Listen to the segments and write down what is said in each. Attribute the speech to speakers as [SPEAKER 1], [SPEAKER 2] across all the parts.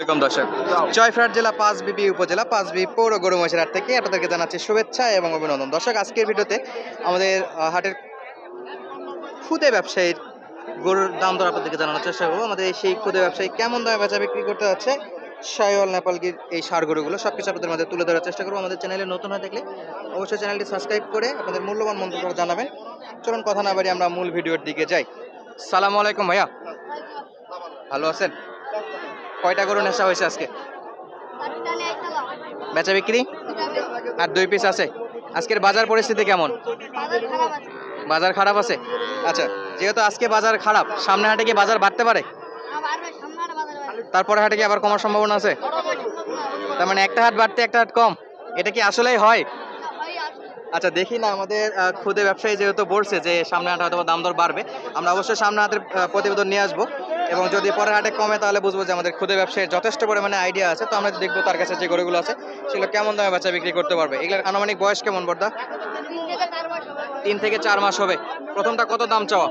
[SPEAKER 1] এরকম দর্শক। জয়ফ্রাট জেলা পাঁচবিবি উপজেলা পাঁচবি পৌর গরু হাট থেকে আপনাদেরকে জানাচ্ছি শুভেচ্ছা এবং অভিনন্দন। দর্শক, আজকের ভিডিওতে আমাদের হাটের খুদে ব্যবসায়ীর গরুর দাম দর আপনাদেরকে জানানোর চেষ্টা করব। আমাদের সেই খুদে ব্যবসায়ী কেমন দামে বেচা বিক্রি করতে যাচ্ছে সায়ল নেপালগির এই সার গরুগুলো সব কিছু আপনাদের মাঝে তুলে ধরার চেষ্টা করব। আমাদের চ্যানেলে নতুন হয়ে থাকলে অবশ্যই চ্যানেলটি সাবস্ক্রাইব করে আপনাদের মূল্যবান মন্তব্য জানাবেন। চলুন, কথা না বাড়ি আমরা মূল ভিডিওর দিকে যাই। সালাম আলাইকুম ভাইয়া। ভালো আছেন? কয়টা গরু নেশা হয়েছে আজকে? বেচা বিক্রি? আর দুই পিস আছে। আজকের বাজার পরিস্থিতি কেমন? বাজার খারাপ আছে? আচ্ছা যেহেতু আজকে বাজার খারাপ সামনে হাটে কি বাজার বাড়তে পারে? তারপরে হাটে কি আবার কমার সম্ভাবনা আছে? তার মানে একটা হাট বাড়তে একটা হাট কম। এটা কি আসলেই হয়? আচ্ছা দেখি না আমাদের খুদে ব্যবসায়ী যেহেতু বলছে যে সামনে হাটে হয়তো দাম দর বাড়বে আমরা অবশ্যই সামনে আহ, প্রতিবেদন নিয়ে আসব। এবং যদি পরের হাটে কমে, তাহলে বুঝব যে আমাদের খুদে ব্যবসায়ীর যথেষ্ট পরিমাণে আইডিয়া আছে। তো আমরা দেখব তার কাছে যে গরুগুলো আছে, সেগুলো কেমন দামে বাচ্চা বিক্রি করতে পারবে। এগুলোর আনুমানিক বয়স কেমন বর্দা? তিন থেকে চার মাস হবে। প্রথমটা কত দাম চাওয়া?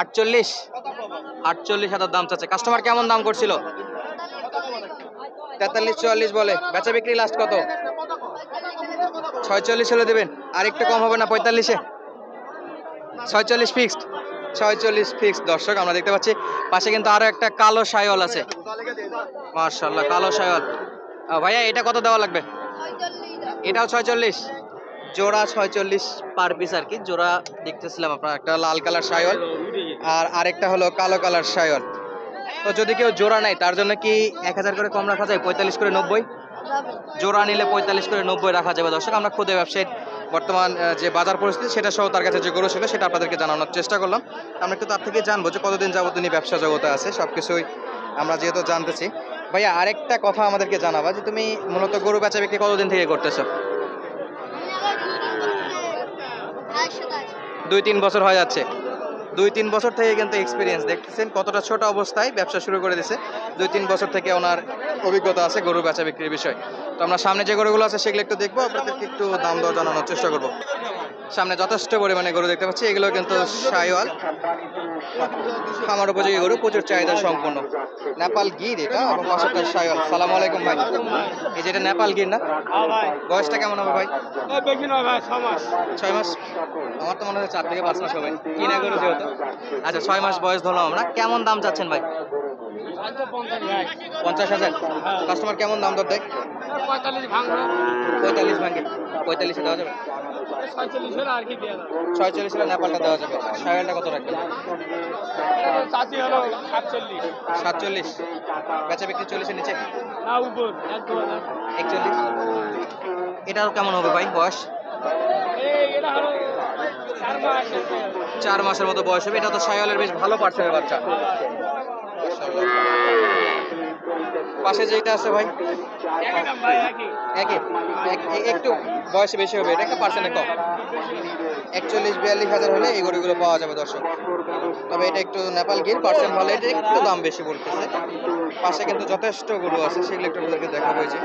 [SPEAKER 1] আটচল্লিশ। আটচল্লিশ হাজার দাম চাচ্ছে। কাস্টমার কেমন দাম করছিল? তেতাল্লিশ, চুয়াল্লিশ বলে। বেচা বিক্রি লাস্ট কত? ছয়চল্লিশ হলে দেবেন। আর একটু কম হবে না, পঁয়তাল্লিশে? ছয়চল্লিশ ফিক্সড ছয়চল্লিশ ফিক্সড দর্শক, আমরা দেখতে পাচ্ছি, পাশে কিন্তু আরও একটা কালো সায়ল আছে। মার্শাল্লাহ কালো সায়ল ভাইয়া, এটা কত দেওয়া লাগবে? এটাও ছয়চল্লিশ। জোড়া ছয়চল্লিশ পার পিস আর কি। জোড়া দেখতেছিলাম আপনার, একটা লাল কালার সায়ল আর আরেকটা হলো কালো কালার সায়ল তো যদি কেউ জোড়া নেয়, তার জন্য কি এক হাজার করে কম রাখা যায়? পঁয়তাল্লিশ করে নব্বই? জোড়া নিলে পঁয়তাল্লিশ করে নব্বই রাখা যাবে। দর্শক, আমরা খুদে ব্যবসায়ীর বর্তমান যে বাজার পরিস্থিতি সেটা সহ তার কাছে যে গরু ছিল সেটা আপনাদেরকে জানানোর চেষ্টা করলাম। আমরা একটু তার থেকে জানব যে কতদিন যাবত তিনি ব্যবসা জগতে আছে সব কিছুই আমরা যেহেতু জানতেছি। ভাইয়া আরেকটা কথা আমাদেরকে জানাবা যে তুমি মূলত গরু বেচা বিক্রি কতদিন থেকে করতেছো? দুই তিন বছর হয়ে যাচ্ছে। দুই তিন বছর থেকে কিন্তু এক্সপিরিয়েন্স দেখতেছেন কতটা ছোট অবস্থায় ব্যবসা শুরু করে দিছে। দুই তিন বছর থেকে ওনার অভিজ্ঞতা আছে গরু বেচা বিক্রির বিষয়। তো আমরা সামনে যে গরুগুলো আছে সেগুলো একটু দেখব। আপনাদেরকে একটু দাম দর জানানোর চেষ্টা করব। সামনে যথেষ্ট পরিমাণে গরু দেখতে পাচ্ছি। এগুলো কিন্তু সাইওয়াল। খামার উপযোগী গরু, প্রচুর চাহিদা সম্পূর্ণ নেপাল গির এটা সাইওয়াল। সালাম আলাইকুম ভাই। এই যে এটা নেপাল গির না? বয়সটা কেমন হবে ভাই? ছয় মাস। আমার তো মনে হয় চার থেকে পাঁচ মাস হবে। কিনা গরু যেহেতু। আচ্ছা ছয় মাস বয়স ধরলাম আমরা। কেমন দাম চাচ্ছেন ভাই?
[SPEAKER 2] পঞ্চাশ
[SPEAKER 1] হাজার। কাস্টমার কেমন দাম দর দেয়?
[SPEAKER 2] পঁয়তাল্লিশ ভাঙলো
[SPEAKER 1] পঁয়তাল্লিশ ভাঙে। পঁয়তাল্লিশে দেওয়া যাবে?
[SPEAKER 2] ছয়চল্লিশ হলে
[SPEAKER 1] নেপালটা দেওয়া যাবে। সায়ালটা কত
[SPEAKER 2] রাখবে? সাতচল্লিশ।
[SPEAKER 1] বেচা বিক্রি চল্লিশের নিচে? একচল্লিশ। এটাও কেমন হবে ভাই বয়স?
[SPEAKER 2] চার
[SPEAKER 1] মাসের মতো বয়স হবে। এটা তো সায়ালের বেশ ভালো পার্সেন্টের বাচ্চা। পাশে যেটা আছে ভাই? একটু বয়সে বেশি হবে, এটা একটা পার্সেন্টে কম। একচল্লিশ, বিয়াল্লিশ হাজার হলে এই গরুগুলো পাওয়া যাবে দর্শক। তবে এটা একটু নেপাল গির, পার্সেন্ট হলে এটা একটু দাম বেশি বলতেছে। পাশে কিন্তু যথেষ্ট গরু আছে, সেগুলো একটু আপনাদেরকে দেখা যে।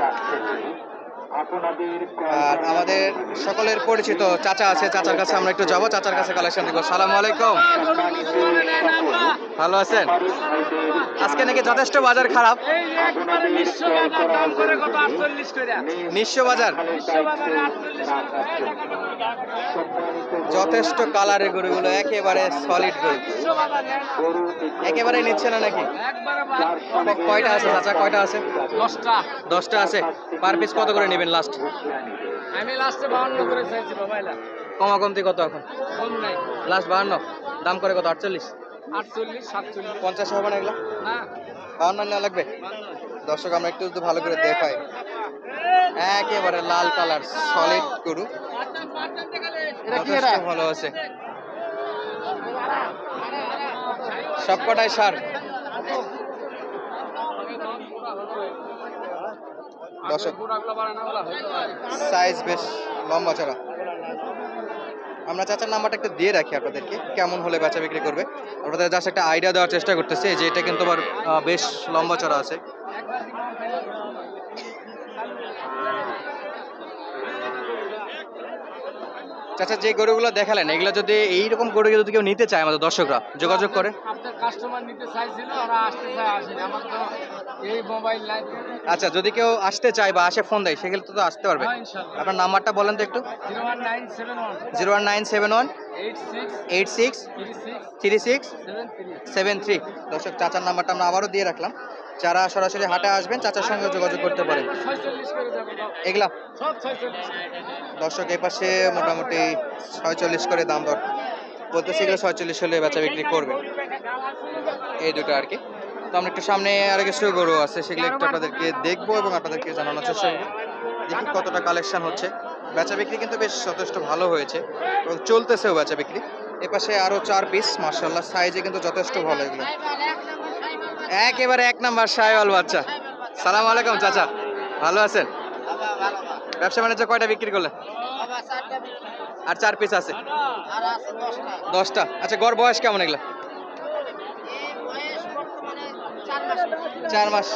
[SPEAKER 1] আর আমাদের সকলের পরিচিত চাচা আছে চাচার কাছে আমরা একটু যাব চাচার কাছে কালেকশন দেখব সালাম আলাইকুম। ভালো আছেন? আজকে নাকি যথেষ্ট বাজার খারাপ।
[SPEAKER 2] নিঃস্ব বাজার।
[SPEAKER 1] যথেষ্ট কালারের গরুগুলো একেবারে সলিড গরু। একেবারে নিচ্ছে না নাকি? কয়টা আছে চাচা? কয়টা আছে?
[SPEAKER 2] দশটা।
[SPEAKER 1] দশটা আছে। পার পিস কত করে নেবেন লাস্ট
[SPEAKER 2] আমি লাস্টে বাউন্ন করে চাইছি মোবাইলে
[SPEAKER 1] কমা কত এখন?
[SPEAKER 2] ফোন নাই।
[SPEAKER 1] লাস্ট বাহান্ন দাম করে কত? আটচল্লিশ?
[SPEAKER 2] আটচল্লিশ সাতচল্লিশ।
[SPEAKER 1] পঞ্চাশ হবে না এগুলো?
[SPEAKER 2] না
[SPEAKER 1] বাহান্ন নেওয়া লাগবে? দর্শক আমরা একটু যদি ভালো করে দেখাই। একেবারে লাল কালার সলিড গরু। ভালো আছে। সবকটাই সার। দর্শক সাইজ বেশ লম্বা চড়া আমরা চাচার নাম্বারটা একটু দিয়ে রাখি আপনাদেরকে, কেমন হলে বেচা বিক্রি করবে। আপনাদের জাস্ট একটা আইডিয়া দেওয়ার চেষ্টা করতেছি যে এটা কিন্তু আবার বেশ লম্বা চড়া আছে। চাচা, যে গরুগুলো দেখালেন, এগুলো যদি এইরকম গরু যদি কেউ নিতে চায় আমাদের দর্শকরা, যোগাযোগ করে।
[SPEAKER 3] আপনার কাস্টমার নিতে চাইছিল আসতে চায় আমার তো এই মোবাইল নাই
[SPEAKER 1] আচ্ছা যদি কেউ আসতে চায় বা আসে ফোন দেয় সেক্ষেত্রে তো আসতে পারবে।
[SPEAKER 3] হ্যাঁ
[SPEAKER 1] আপনার নাম্বারটা বলেন তো একটু।
[SPEAKER 3] Zero one nine seven one eight six three six seven three
[SPEAKER 1] দর্শক চাচার নাম্বারটা আমরা আবারও দিয়ে রাখলাম। যারা সরাসরি হাটে আসবেন চাচার সঙ্গে যোগাযোগ করতে পারেন। এগুলা? দর্শক এই পাশে মোটামুটি ছয়চল্লিশ করে দাম দর। বলতেছি এগুলো ছয়চল্লিশ হলে বেচা বিক্রি করবে। এই দুটো আর কি। তো আমরা একটু সামনে আর কিছু গরু আছে, সেগুলো একটু আপনাদেরকে দেখব এবং আপনাদেরকে জানানোর চেষ্টা করব। দেখি কতটা কালেকশন হচ্ছে। বেচা বিক্রি কিন্তু বেশ যথেষ্ট ভালো হয়েছে এবং চলতেছেও বেচা বিক্রি। এ পাশে আরও চার পিস মার্শাল্লাহ সাইজে কিন্তু যথেষ্ট ভালো এগুলো। একেবারে এক নাম্বার সাহেবাল বাচ্চা। সালাম আলাইকুম, চাচা। ভালো আছেন? ব্যবসা বাণিজ্য কয়টা বিক্রি করলেন? আর চার পিস আছে। দশটা। আচ্ছা গড় বয়স কেমন এগুলো? চার মাস,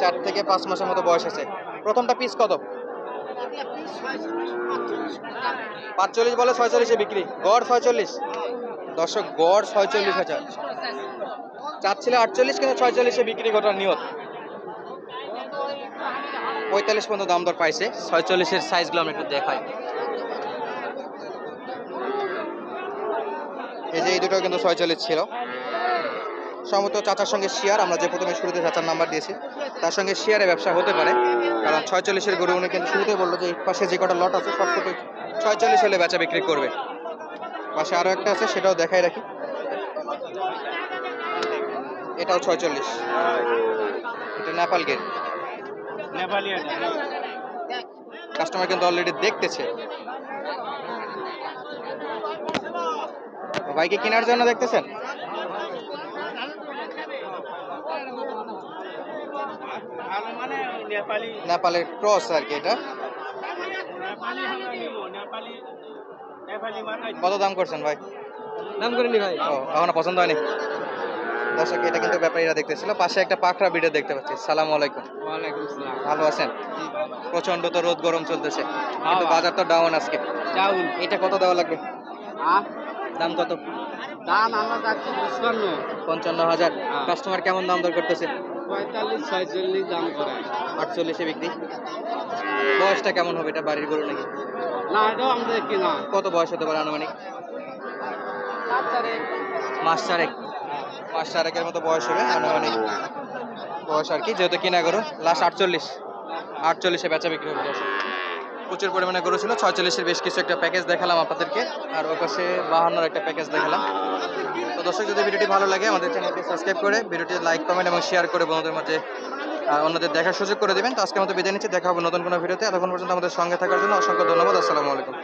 [SPEAKER 1] চার থেকে পাঁচ মাসের মতো বয়স আছে। প্রথমটা পিস কত? পাঁচচল্লিশ বলে ছয়চল্লিশে বিক্রি। গড় ছয়চল্লিশ। দর্শক, গড় ছয়চল্লিশ হাজার। চাচ্ছিল আটচল্লিশ, কিন্তু ছয়চল্লিশে বিক্রি করার নিয়ত। পঁয়তাল্লিশ পর্যন্ত দাম দর পাইছে। ছয়চল্লিশের সাইজগুলো আমরা একটু দেখাই। এই যে এই দুটো কিন্তু ছয়চল্লিশ ছিল। সম্ভবত চাচার সঙ্গে শেয়ার আমরা যে প্রথমে শুরুতে চাচার নাম্বার দিয়েছি তার সঙ্গে শেয়ারে ব্যবসা হতে পারে। কারণ ছয়চল্লিশের গরু উনি কিন্তু শুরুতে বলল যে পাশে যে কটা লট আছে সব কটাই ছয়চল্লিশ হলে বেচা বিক্রি করবে। পাশে আরও একটা আছে সেটাও দেখাই রাখি। এটাও ছয়চল্লিশ। এটা নেপাল গেট
[SPEAKER 3] নেপালি
[SPEAKER 1] কাস্টমার কিন্তু অলরেডি দেখতেছে। ভাইকে কেনার জন্য দেখতেছেন
[SPEAKER 3] ভালো মানে নেপালি
[SPEAKER 1] নেপালের ক্রস আর কি এটা। কত দাম করছেন ভাই?
[SPEAKER 3] নাম করেনি ভাই।
[SPEAKER 1] ও এখনও পছন্দ হয়নি। দর্শক এটা কিন্তু ব্যাপারীরা দেখতেছিল। পাশে একটা পাখরা ভিডিও দেখতে পাচ্ছি। সালাম আলাইকুম।
[SPEAKER 3] ওয়ালাইকুম
[SPEAKER 1] ভালো আছেন? প্রচণ্ড তো রোদ গরম চলতেছে। কিন্তু। বাজার তো ডাউন আজকে।
[SPEAKER 3] চাউল
[SPEAKER 1] এটা কত দেওয়া লাগবে? দাম কত?
[SPEAKER 3] দাম আমরা যাচ্ছি পঞ্চান্ন।
[SPEAKER 1] হাজার। কাস্টমার কেমন দাম দর করতেছে?
[SPEAKER 3] পঁয়তাল্লিশ ছয়চল্লিশ দাম করে।
[SPEAKER 1] আটচল্লিশে বিক্রি? বয়সটা কেমন হবে? এটা বাড়ির গরু নাকি?
[SPEAKER 3] না এটাও আমাদের কিনা
[SPEAKER 1] কত বয়স হতে পারে আনুমানিক? মাস চারেক। মাস চারেকের মতো বয়স হবে আনুমানিক। বয়স আর কি যেহেতু কিনা গরু লাস্ট আটচল্লিশ। আটচল্লিশে বেচা বিক্রি হবে। প্রচুর পরিমাণে গরু ছিল, ছয়চল্লিশের বেশ কিছু একটা প্যাকেজ দেখালাম আপনাদেরকে। আর ওই পাশে বাহান্নর একটা প্যাকেজ দেখালাম। তো দর্শক, যদি ভিডিওটি ভালো লাগে, আমাদের চ্যানেলটি সাবস্ক্রাইব করে, ভিডিওটি লাইক কমেন্ট এবং শেয়ার করে বন্ধুদের মাঝে অন্যদের দেখার সুযোগ করে দেবেন। তো আজকের মতো বিদায় নিচ্ছি, দেখা হবে নতুন কোনো ভিডিওতে। এতক্ষণ পর্যন্ত আমাদের সঙ্গে থাকার জন্য অসংখ্য ধন্যবাদ। আসসালামু আলাইকুম।